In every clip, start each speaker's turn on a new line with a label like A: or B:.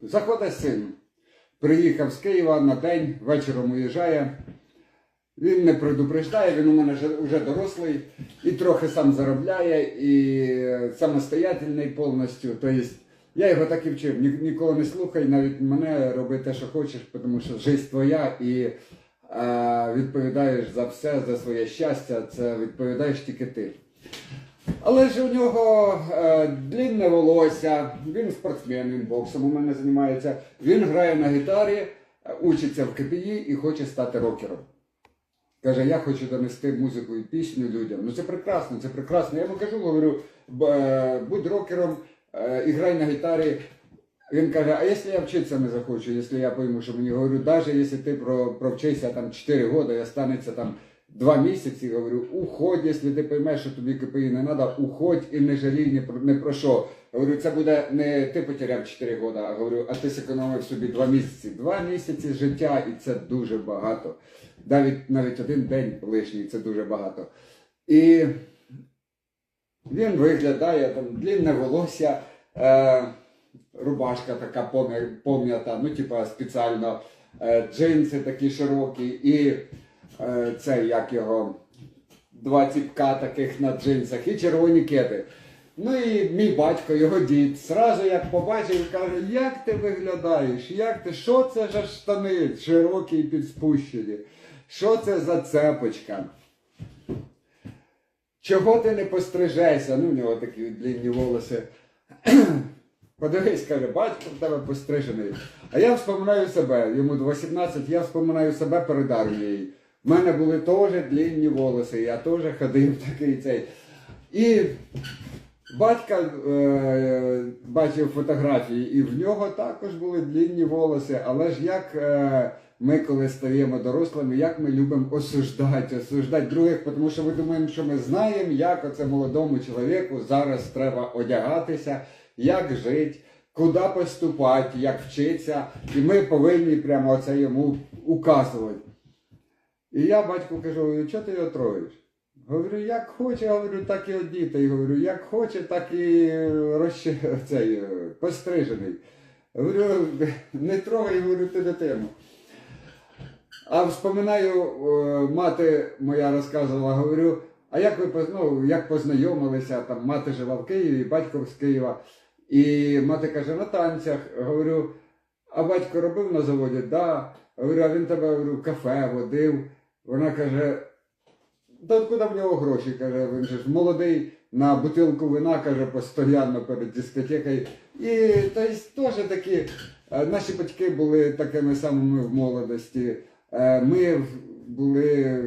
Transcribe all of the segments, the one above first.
A: заходить син. Приїхав з Києва на день, вечором уїжджає. Він не предупреждає, він у мене вже, дорослий і трохи сам заробляє, і е, самостоятельний повністю. Тобто я його так і вчив. Ні, ніколи не слухай, навіть мене роби те, що хочеш, тому що життя твоя і е, відповідаєш за все, за своє щастя, це відповідаєш тільки ти. Але ж у нього е, длінне волосся, він спортсмен, він боксом у мене займається. Він грає на гітарі, е, учиться в КПІ і хоче стати рокером. Каже, я хочу донести музику і пісню людям. Ну це прекрасно, це прекрасно. Я йому кажу, говорю, е, будь рокером, е, і грай на гітарі. Він каже, а якщо я вчитися не захочу, якщо я пойму, що мені говорю, навіть якщо ти провчишся там 4 роки і останеться там 2 місяці, говорю, уходь, якщо ти поймеш, що тобі КПІ не треба, уходь і не жалій ні про, не про що. Говорю, це буде не ти потеряв 4 роки, а говорю, а ти зекономив собі 2 місяці. 2 місяці життя, і це дуже багато. Навіть навіть один день лишній це дуже багато. І він виглядає там длінне волосся, е, рубашка така пом'ята, ну, типа спеціально, е, джинси такі широкі, і е, це як його два ціпка таких на джинсах, і червоні кеди. Ну і мій батько, його дід, зразу як побачив, каже, як ти виглядаєш, як ти, що це за штани широкі і підспущені, що це за цепочка? Чого ти не пострижешся? Ну, у нього такі длинні волоси. Подивись, каже, батько в тебе пострижений. А я вспоминаю себе, йому 18, я вспоминаю себе перед армією. У мене були теж длинні волоси, я теж ходив такий цей. І батька е, бачив фотографії, і в нього також були длинні волоси. Але ж як е, ми, коли стаємо дорослими, як ми любимо осуждати, осуждати других, тому що ми думаємо, що ми знаємо, як оце молодому чоловіку зараз треба одягатися, як жити, куди поступати, як вчитися. І ми повинні прямо оце йому указувати. І я батьку кажу, що ти його троїш? Говорю, як хоче, говорю, так і одіти. Говорю, як хоче, так і розче... цей, е, пострижений. Говорю, не трогай, говорю, ти дитину. А вспоминаю, е, мати моя розказувала, говорю, а як ви ну, як познайомилися, там мати жила в Києві, батько з Києва. І мати каже, на танцях. Говорю, а батько робив на заводі? Да. Говорю, а він тебе говорю, кафе водив. Вона каже, та откуда в нього гроші? каже, він же ж молодий, на бутилку вина, каже, постійно перед дискотекою. І то есть, теж такі, е, наші батьки були такими самими в молодості. Е, Ми були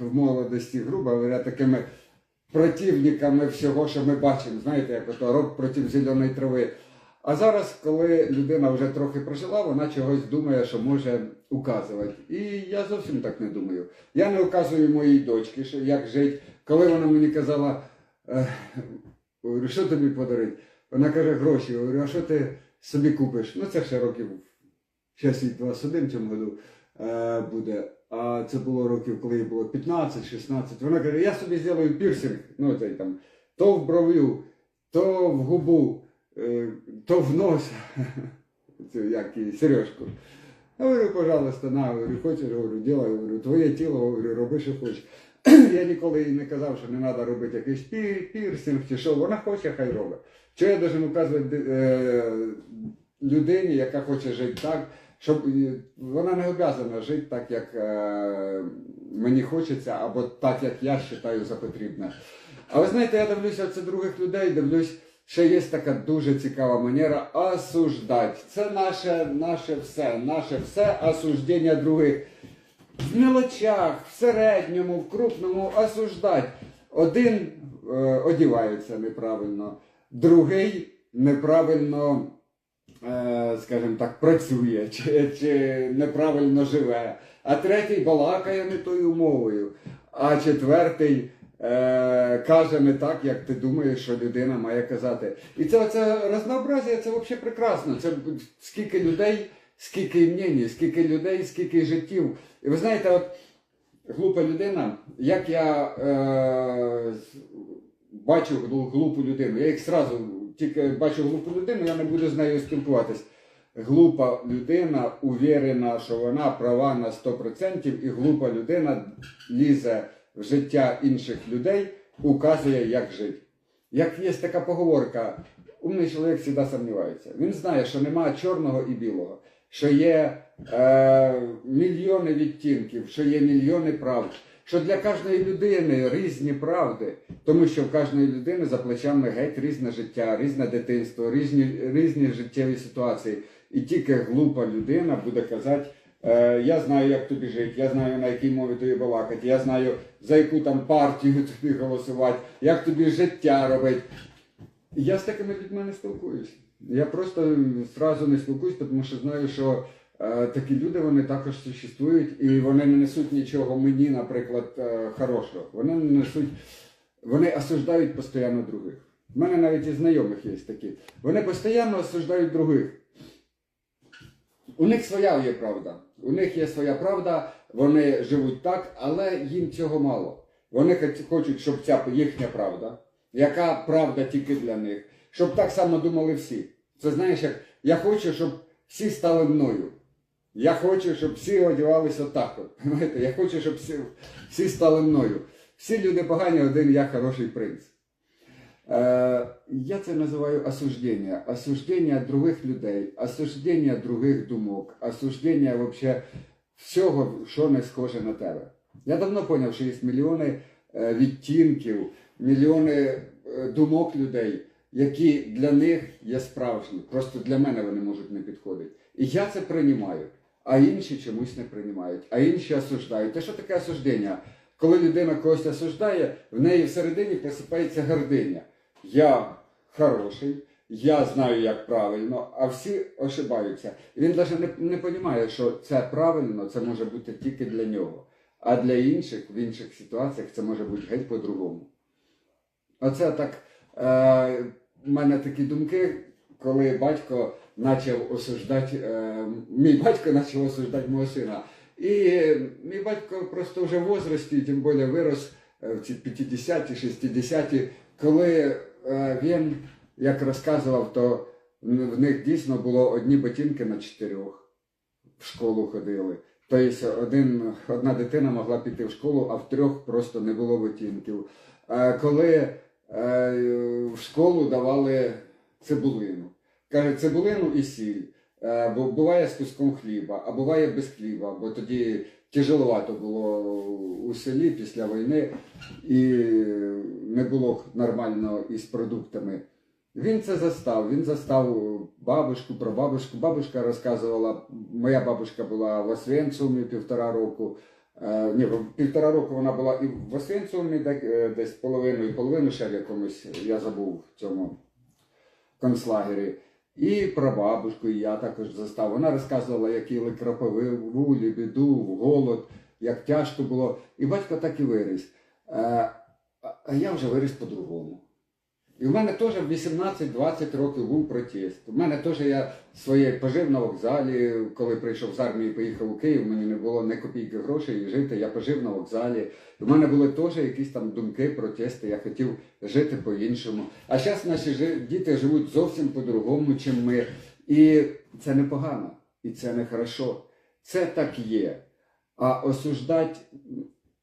A: в молодості, грубо говоря, такими противниками всього, що ми бачимо. Знаєте, як ото рок проти зеленої трави. А зараз, коли людина вже трохи прожила, вона чогось думає, що може указувати. І я зовсім так не думаю. Я не указую моїй дочці, що як жити. Коли вона мені казала, е, що тобі подарити? Вона каже, гроші. Говорю, а що ти собі купиш? Ну це ще років 6-21 в цьому году е, буде. А це було років, коли їй було 15-16. Вона каже, я собі зроблю пірсинг, ну цей там, то в бровю, то в губу, то в нос. Як і сережку. Говорю, пожалуйста, на, говорю, хочеш, говорю, ділай, говорю, твоє тіло, говорю, роби, що хочеш. Я ніколи їй не казав, що не треба робити якийсь пір, пірсинг чи що. Вона хоче, хай робить. Що я должен указувати е, людині, яка хоче жити так, щоб е, вона не обов'язана жити так, як е, мені хочеться, або так, як я вважаю за потрібне. А ви знаєте, я дивлюся це других людей, дивлюсь, ще є така дуже цікава манера осуждати. Це наше, наше все, наше все осуждення других. В мелочах, в середньому, в крупному осуждати. Один е, одівається неправильно, другий неправильно, е, скажімо так, працює чи, чи неправильно живе, а третій балакає не тою мовою, а четвертий е, каже не так, як ти думаєш, що людина має казати. І це, це разнообразие, це взагалі прекрасно. Це скільки людей, скільки мнень, скільки людей, скільки життів. І ви знаєте, от глупа людина, як я е, бачу глупу людину, я їх зразу тільки бачу глупу людину, я не буду з нею спілкуватись. глупа людина увірена, що вона права на 100%, і глупа людина лізе в життя інших людей, указує, як жити. Як є така поговорка, умний чоловік завжди сумнівається. Він знає, що немає чорного і білого, що є е, мільйони відтінків, що є мільйони правд, що для кожної людини різні правди, тому що в кожної людини за плечами геть різне життя, різне дитинство, різні, різні життєві ситуації. І тільки глупа людина буде казати, я знаю, як тобі жити, я знаю, на якій мові тобі балакати, я знаю, за яку там партію тобі голосувати, як тобі життя робити. Я з такими людьми не спілкуюся. Я просто зразу не спілкуюсь, тому що знаю, що е, такі люди вони також существують, і вони не несуть нічого мені, наприклад, е, хорошого. Вони не несуть, вони осуждають постійно других. У мене навіть і знайомих є такі. Вони постійно осуждають других. У них своя є правда. У них є своя правда, вони живуть так, але їм цього мало. Вони хочуть, щоб ця їхня правда, яка правда тільки для них, щоб так само думали всі. Це знаєш, як я хочу, щоб всі стали мною. Я хочу, щоб всі одягалися отак. От. Я хочу, щоб всі, всі стали мною. Всі люди погані, один я хороший принц. Е, я це називаю осуждення. Осуждення других людей, осуждення других думок, осуждення вообще всього, що не схоже на тебе. Я давно зрозумів, що є мільйони е, відтінків, мільйони е, думок людей, які для них є справжні. Просто для мене вони можуть не підходити. І я це приймаю, а інші чомусь не приймають, а інші осуждають. Те, що таке осуждення? Коли людина когось осуждає, в неї всередині просипається гординя. Я хороший, я знаю, як правильно, а всі ошибаються. І він навіть не, не розуміє, що це правильно, це може бути тільки для нього. А для інших, в інших ситуаціях це може бути геть по-другому. Оце так. Е, в мене такі думки, коли батько почав осуждати, е, мій батько почав осуждати мого сина. І мій батько просто вже в возрасті, тим більше вирос е, в ці 50-ті, 60-ті, коли він, як розказував, то в них дійсно було одні ботинки на чотирьох в школу ходили. Тобто один, одна дитина могла піти в школу, а в трьох просто не було ботинків. Е, Коли е, в школу давали цибулину. Каже, цибулину і сіль. Е, Бо буває з куском хліба, а буває без хліба, бо тоді тяжеловато було у селі після війни і не було нормально із продуктами. Він це застав. Він застав бабушку, прабабушку. Бабушка розказувала, моя бабушка була в Освенцумі півтора року. Е, ні, півтора року вона була і в Освенцумі, е, десь половину, і половину ще в якомусь, я забув в цьому концлагері. І прабабушку, і я також застав. Вона розказувала, як їли вулі, біду, голод, як тяжко було. І батько так і виріс. Е, А я вже виріс по-другому. І в мене теж в 18-20 років був протест. У мене теж я своє пожив на вокзалі, коли прийшов з армії, поїхав у Київ, мені не було ні копійки грошей і жити. Я пожив на вокзалі. У мене були теж якісь там думки, протести. Я хотів жити по-іншому. А зараз наші діти живуть зовсім по-другому, чим ми. І це непогано, і це не хорошо. Це так є. А осуждати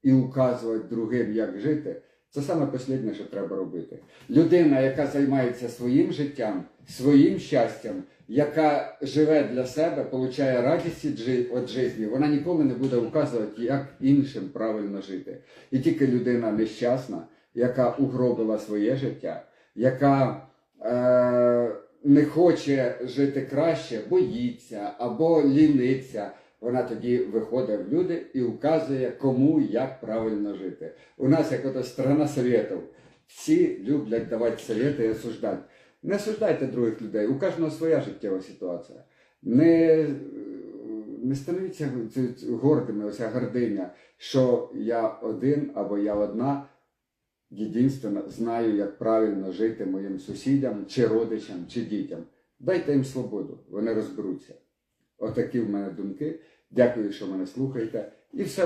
A: і указувати другим, як жити, це саме останнє, що треба робити. Людина, яка займається своїм життям, своїм щастям, яка живе для себе, получає радість від жи- від житті, вона ніколи не буде указувати, як іншим правильно жити. І тільки людина нещасна, яка угробила своє життя, яка е, не хоче жити краще, боїться або ліниться. Вона тоді виходить в люди і указує, кому як правильно жити. У нас як ото страна совєтів. Всі люблять давати совєти і осуждати. Не осуждайте других людей, у кожного своя життєва ситуація. Не, не становіться гордими, оця гординя, що я один або я одна. Єдинственно знаю, як правильно жити моїм сусідям, чи родичам, чи дітям. Дайте їм свободу, вони розберуться. Отакі в мене думки. Дякую, що мене слухаєте. І все